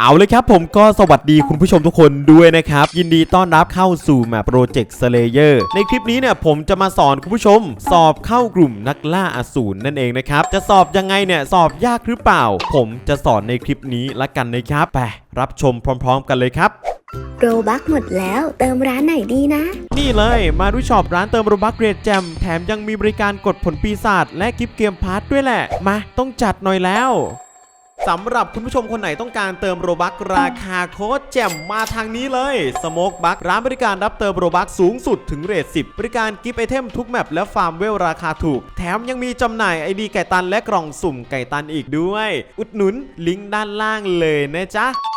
เอาเลยครับผมก็สวัสดีคุณผู้ชมทุกคนด้วยนะครับ ยินดีต้อนรับเข้าสู่แมปโปรเจกต์สเลเยอร์ในคลิปนี้เนี่ยผมจะมาสอนคุณผู้ชม สอบเข้ากลุ่มนักล่าอสูรนั่นเองนะครับ จะสอบยังไงเนี่ยสอบยากหรือเปล่า ผมจะสอนในคลิปนี้ละกันนะครับไปรับชมพร้อม ๆ กันเลยครับโรบักหมดแล้วเติมร้านไหนดีนะ นี่เลยมาดูช็อปร้านเติมโรบัคเกรดแจมแถมยังมีบริการกดผลปีศาจและกิฟต์เกมพาร์ทด้วยแหละ มาต้องจัดหน่อยแล้ว สำหรับคุณผู้ชมคนไหนต้องการเติมโรบัคราคาโค้ดแจ่มมาทางนี้เลยสโมกบัคร้านบริการรับเติมโรบัคสูงสุดถึงเรท10 บริการกิฟต์ไอเทมทุกแมปและฟาร์มเวลราคาถูก แถมยังมีจำหน่ายไอดีไก่ตันและกล่องสุ่มไก่ตันอีกด้วย อุดหนุนลิงก์ด้านล่างเลยนะจ๊ะ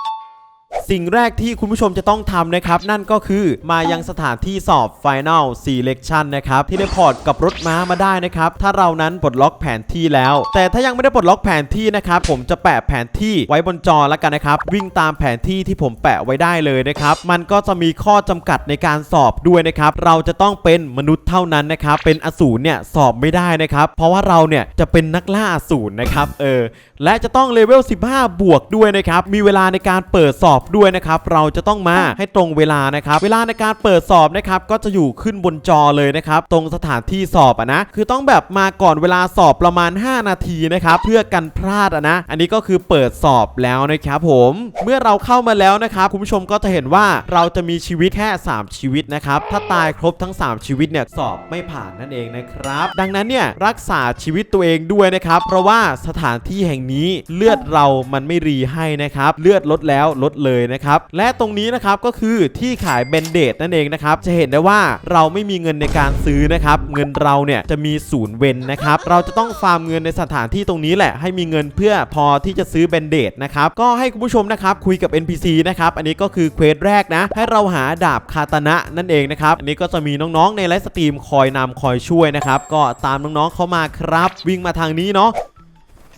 สิ่งแรกที่คุณผู้ชมจะต้องทำนะครับ นั่นก็คือมายังสถานที่สอบ Final Selection นะครับที่ได้พอร์ตกับรถม้ามาได้นะครับ ถ้าเรานั้นปลดล็อกแผนที่แล้ว แต่ถ้ายังไม่ได้ปลดล็อกแผนที่นะครับ ผมจะแปะแผนที่ไว้บนจอแล้วกันนะครับ วิ่งตามแผนที่ที่ผมแปะไว้ได้เลยนะครับ มันก็จะมีข้อจำกัดในการสอบด้วยนะครับ เราจะต้องเป็นมนุษย์เท่านั้นนะครับ เป็นอสูรเนี่ยสอบไม่ได้นะครับ เพราะว่าเราเนี่ยจะเป็นนักล่าอสูรนะครับ เออ และจะต้องเลเวล 15 บวกด้วยนะครับ มีเวลาในการเปิดสอบด้วยนะครับเราจะต้องมาให้ตรงเวลานะครับเวลาในการเปิดสอบนะครับก็จะอยู่ขึ้นบนจอเลยนะครับตรงสถานที่สอบอะนะคือต้องแบบมาก่อนเวลาสอบประมาณ 5 นาทีนะครับเพื่อกันพลาดอะนะอันนี้ก็คือเปิดสอบแล้วนะครับผมเมื่อเราเข้ามาแล้วนะครับคุณผู้ชมก็จะเห็นว่าเราจะมีชีวิตแค่ 3 ชีวิตนะครับถ้าตายครบทั้ง 3 ชีวิตเนี่ยสอบไม่ผ่านนั่นเองนะครับ ดังนั้นเนี่ยรักษาชีวิตตัวเองด้วยนะครับเพราะว่าสถานที่แห่งนี้เลือดเรามันไม่รีให้นะครับเลือดลดแล้วลดเลยนะครับ และตรงนี้นะครับก็คือที่ขายเบนเดตนั่นเองนะครับ จะเห็นได้ว่าเราไม่มีเงินในการซื้อนะครับ เงินเราเนี่ยจะมีศูนย์เวนนะครับ เราจะต้องฟาร์มเงินในสถานที่ตรงนี้แหละ ให้มีเงินเพื่อพอที่จะซื้อเบนเดตนะครับ ก็ให้คุณผู้ชมนะครับคุยกับ NPC นะครับ อันนี้ก็คือเควสแรกนะ ให้เราหาดาบคาตนะนั่นเองนะครับ อันนี้ก็จะมีน้องๆในไลฟ์สตรีมคอยนำคอยช่วยนะครับ ก็ตามน้องๆเข้ามาครับ วิ่งมาทางนี้เนาะ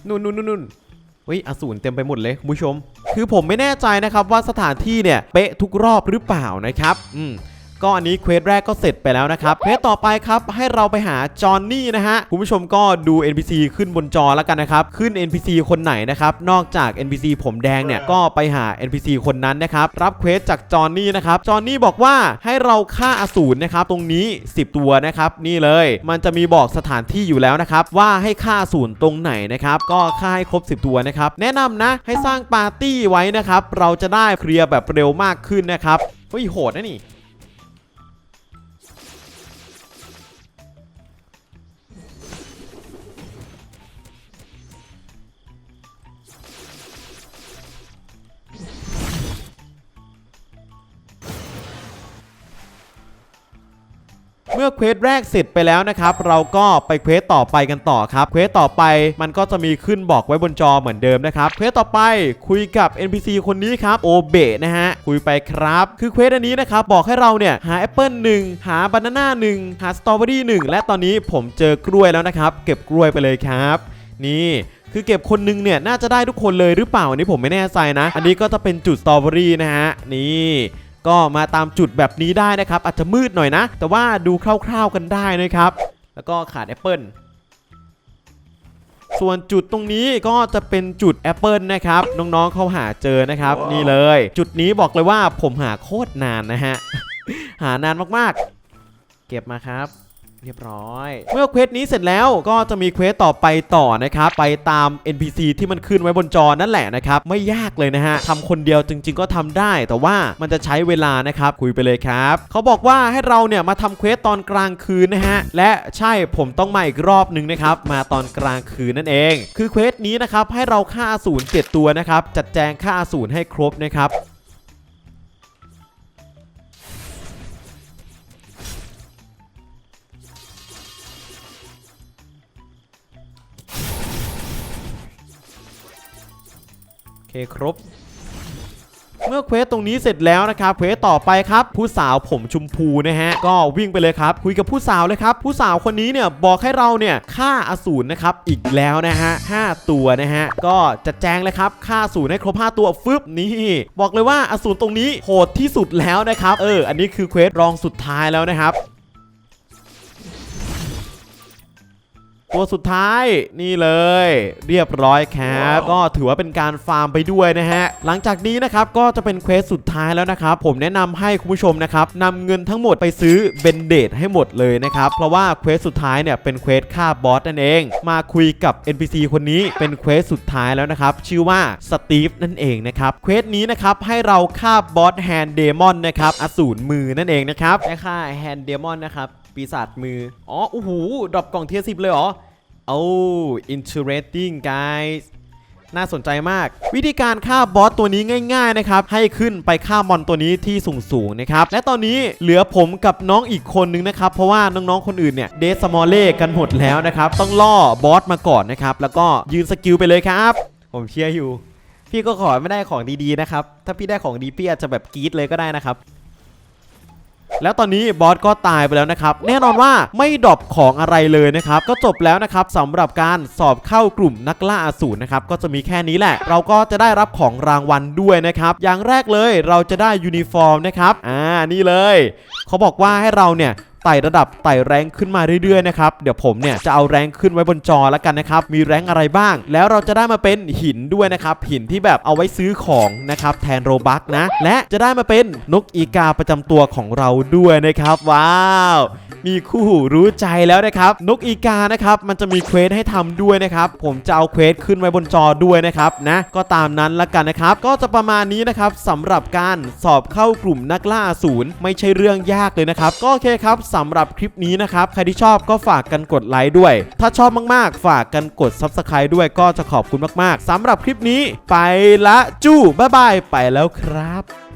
นู่นนู่นนู่นนู่นเฮ้ยอสูรเต็มไปหมดเลยคุณผู้ชม คือผมไม่แน่ใจนะครับว่าสถานที่เนี่ยเป๊ะทุกรอบหรือเปล่านะครับ อืม ก็อันนี้เควสแรกก็เสร็จไปแล้วนะครับเควสต่อไปครับให้เราไปหาจอห์นนี่นะฮะคุณผู้ชมก็ดู NPC ขึ้นบนจอแล้วกันนะครับขึ้น NPC คนไหนนะครับนอกจาก NPC ผมแดงเนี่ยก็ไปหา NPC คนนั้นนะครับรับเควสจากจอห์นนี่นะครับจอห์นนี่บอกว่าให้เราฆ่าอสูรนะครับตรงนี้ 10 ตัวนะครับนี่เลย มันจะมีบอกสถานที่อยู่แล้วนะครับว่าให้ฆ่าอสูรตรงไหนนะครับก็ฆ่าให้ครบ 10 ตัวนะครับแนะนำนะให้สร้างปาร์ตี้ไว้นะครับเราจะได้เคลียร์แบบเร็วมากขึ้นนะครับเฮ้ยโหดนะนี่ เมื่อเควสแรกเสร็จไปแล้วนะครับ เราก็ไปเควสต่อไปกันต่อครับ เควสต่อไปมันก็จะมีขึ้นบอกไว้บนจอเหมือนเดิมนะครับ เควสต่อไปคุยกับ NPC คนนี้ครับ โอเบะนะฮะ คุยไปครับ คือเควสอันนี้นะครับ บอกให้เราเนี่ย หาแอปเปิลหนึ่งหาบานาน่าหนึ่งหาสตรอเบอรี่หนึ่งและตอนนี้ผมเจอกล้วยแล้วนะครับ เก็บกล้วยไปเลยครับ นี่คือเก็บคนนึงเนี่ยน่าจะได้ทุกคนเลยหรือเปล่าอันนี้ผมไม่แน่ใจนะ อันนี้ก็จะเป็นจุดสตรอเบอรี่นะฮะนี่ ก็มาตามจุดแบบนี้ได้นะครับ อาจจะมืดหน่อยนะ แต่ว่าดูคร่าวๆกันได้นะครับ แล้วก็ขาดแอปเปิลส่วนจุดตรงนี้ก็จะเป็นจุดแอปเปิลนะครับ น้องๆเขาหาเจอนะครับ นี่เลย จุดนี้บอกเลยว่าผมหาโคตรนานนะฮะ หานานมากๆ เก็บมาครับ เรียบร้อย เมื่อเควสนี้เสร็จแล้วก็จะมีเควสต่อไปต่อนะครับไปตาม NPC ที่มันขึ้นไว้บนจอนั่นแหละนะครับไม่ยากเลยนะฮะทำคนเดียวจริง ๆ ก็ทำได้ แต่ว่ามันจะใช้เวลานะครับคุยไปเลยครับเขาบอกว่าให้เราเนี่ยมาทำเควสตอนกลางคืนนะฮะและใช่ผมต้องมาอีกรอบหนึ่งนะครับมาตอนกลางคืนนั่นเอง คือเควสนี้นะครับให้เราฆ่าอสูร7ตัวนะครับจัดแจงฆ่าอสูรให้ครบนะครับ เคครบ เมื่อเควสตรงนี้เสร็จแล้วนะครับเควสต่อไปครับ ผู้สาวผมชมพูนะฮะก็วิ่งไปเลยครับ คุยกับผู้สาวเลยครับ ผู้สาวคนนี้เนี่ยบอกให้เราเนี่ยฆ่าอสูรนะครับอีกแล้วนะฮะ5ตัวนะฮะก็จะแจ้งเลยครับฆ่าอสูรให้ครบ5ตัวฟึบนี่บอกเลยว่าอสูรตรงนี้โหดที่สุดแล้วนะครับเอออันนี้คือเควสรองสุดท้ายแล้วนะครับ ตัวสุดท้ายนี่เลย เรียบร้อยครับก็ถือว่าเป็นการฟาร์มไปด้วยนะฮะ หลังจากนี้นะครับก็จะเป็นเควสสุดท้ายแล้วนะครับ ผมแนะนำให้คุณผู้ชมนะครับนำเงินทั้งหมดไปซื้อเบนเดดให้หมดเลยนะครับ เพราะว่าเควสสุดท้ายเนี่ยเป็นเควสฆ่าบอสนั่นเอง มาคุยกับ NPC คนนี้เป็นเควสสุดท้ายแล้วนะครับ ชื่อว่าสตีฟนั่นเองนะครับเควสนี้นะครับให้เราฆ่าบอสแฮนเดมอนนะครับอสูรมือนั่นเองนะครับได้ฆ่าแฮนเดมอนนะครับปีศาจมือ อ๋อโอ้โหดรอปกล่องเทียสิบเลยเหรอ โอ้ interesting guys น่าสนใจมาก วิธีการฆ่าบอสตัวนี้ง่ายๆนะครับ ให้ขึ้นไปฆ่ามอนตัวนี้ที่สูงๆนะครับ และตอนนี้เหลือผมกับน้องอีกคนนึงนะครับ เพราะว่าน้องๆคนอื่นเนี่ยเดสมอลเล่กันหมดแล้วนะครับ ต้องล่อบอสมาก่อนนะครับ แล้วก็ยืนสกิลไปเลยครับ ผมเชียร์อยู่ พี่ก็ขอไม่ได้ของดีๆนะครับ ถ้าพี่ได้ของดีพี่อาจจะแบบกรี๊ดเลยก็ได้นะครับ แล้วตอนนี้บอสก็ตายไปแล้วนะครับ แน่นอนว่าไม่ดรอปของอะไรเลยนะครับ ก็จบแล้วนะครับสำหรับการสอบเข้ากลุ่มนักล่าอสูรนะครับ ก็จะมีแค่นี้แหละ เราก็จะได้รับของรางวัลด้วยนะครับ อย่างแรกเลยเราจะได้ยูนิฟอร์มนะครับ อ่า นี่เลย เขาบอกว่าให้เราเนี่ยไต่ระดับไต่แรงขึ้นมาเรื่อยๆนะครับเดี๋ยวผมเนี่ยจะเอาแรงขึ้นไว้บนจอแล้วกันนะครับมีแรงอะไรบ้าง แล้วเราจะได้มาเป็นหินด้วยนะครับหินที่แบบเอาไว้ซื้อของนะครับแทนโรบักนะและจะได้มาเป็นนกอีกาประจำตัวของเราด้วยนะครับว้าว มีคู่หูรู้ใจแล้วนะครับนกอีกานะครับมันจะมีเควสให้ทำด้วยนะครับผมจะเอาเควสขึ้นไว้บนจอด้วยนะครับนะก็ตามนั้นละกันนะครับก็จะประมาณนี้นะครับสำหรับการสอบเข้ากลุ่มนักล่าอสูรไม่ใช่เรื่องยากเลยนะครับก็โอเคครับสำหรับคลิปนี้นะครับใครที่ชอบก็ฝากกันกดไลค์ด้วย ถ้าชอบมากๆ ฝากกันกด Subscribe ด้วยก็จะขอบคุณมากๆสำหรับคลิปนี้ไปละจู้บ๊ายบายไปแล้วครับ